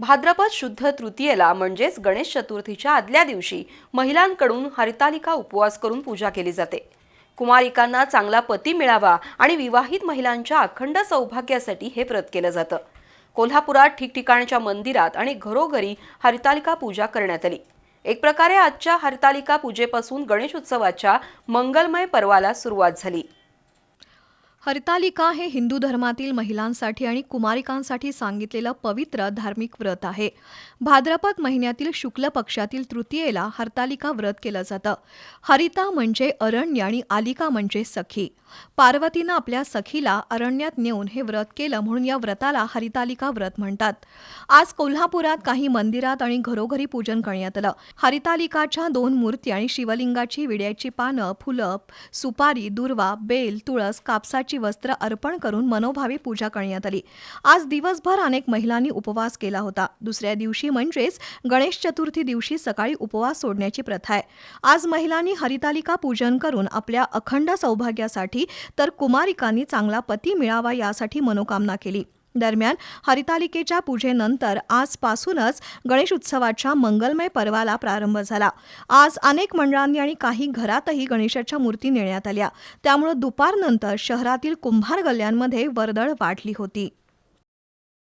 भाद्रपद शुद्ध तृतीयेला म्हणजेच गणेश चतुर्थीच्या आदल्या दिवशी महिलांकडून हरितालिका उपवास करून पूजा केली जाते. कुमारिकांना चांगला पती मिळावा आणि विवाहित महिलांच्या अखंड सौभाग्यासाठी हे व्रत केलं जातं. कोल्हापुरात ठिकठिकाणच्या मंदिरात आणि घरोघरी हरितालिका पूजा करण्यात आली. एक प्रकारे आजच्या हरितालिका पूजेपासून गणेश उत्सवाच्या मंगलमय पर्वाला सुरुवात झाली. हरितालिका हे हिंदू धर्मातील महिलांसाठी आणि कुमारिकांसाठी सांगितलेलं पवित्र धार्मिक व्रत आहे. भाद्रपद महिन्यातील शुक्ल पक्षातील तृतीयेला हरतालिका व्रत केलं जातं. हरिता म्हणजे अरण्य आणि आलिका म्हणजे सखी. पार्वतीनं आपल्या सखीला अरण्यात नेऊन हे व्रत केलं म्हणून या व्रताला हरितालिका व्रत म्हणतात. आज कोल्हापुरात काही मंदिरात आणि घरोघरी पूजन करण्यात आलं. हरितालिकाच्या दोन मूर्ती आणि शिवलिंगाची विड्याची पानं फुलं सुपारी दुर्वा बेल तुळस कापसाची वस्त्र अर्पण करून मनोभावी पूजा करण्यात आली. आज दिवसभर अनेक महिलांनी उपवास केला होता. दुसऱ्या दिवशी म्हणजेच गणेश चतुर्थी दिवशी सकाळी उपवास सोडण्याची प्रथा आहे. आज महिलांनी हरितालिका पूजन करून आपल्या अखंड सौभाग्यासाठी तर कुमारिकांनी चांगला पती मिळावा यासाठी मनोकामना केली. दरम्यान हरितालिकेच्या पूजेनंतर आजपासूनच गणेश उत्सवाच्या मंगलमय पर्वाला प्रारंभ झाला. आज अनेक मंडळांनी आणि काही घरातही गणेशाच्या मूर्ती नेण्यात आल्या. त्यामुळे दुपारनंतर शहरातील कुंभार गल्ल्यांमध्ये वर्दळ वाढली होती.